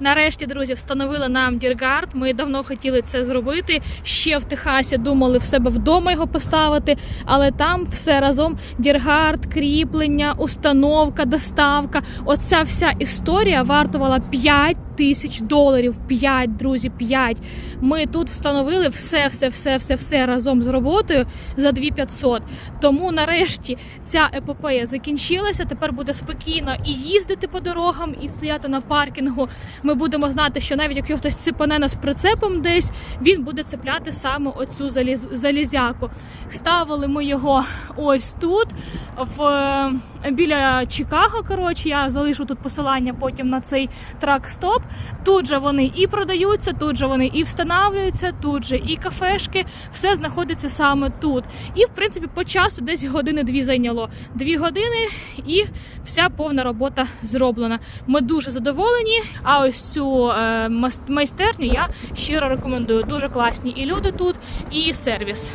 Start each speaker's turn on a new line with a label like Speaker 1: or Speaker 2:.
Speaker 1: Нарешті, друзі, встановили нам Діргард. Ми давно хотіли це зробити. Ще в Техасі думали в себе вдома його поставити, але там все разом Діргард, кріплення, установка, доставка. Оця вся історія вартувала 5 тисяч доларів. 5, друзі, 5. Ми тут встановили все, все, все, все, все разом з роботою за 2500. Тому нарешті ця епопея закінчилася. Тепер буде спокійно і їздити по дорогам, і стояти на паркінгу. Ми будемо знати, що навіть якщо хтось цепане нас прицепом десь, він буде цепляти саме оцю заліз... залізяку. Ставили ми його ось тут, в е, біля Чикаго. Коротше, я залишу тут посилання потім на цей трак-стоп. Тут же вони і продаються, тут же вони і встановлюються, тут же і кафешки. Все знаходиться саме тут. І в принципі по часу десь години-дві зайняло. Дві години і вся повна робота зроблена. Ми дуже задоволені. А ось цю е, майстерню я щиро рекомендую. Дуже класні і люди тут, і сервіс.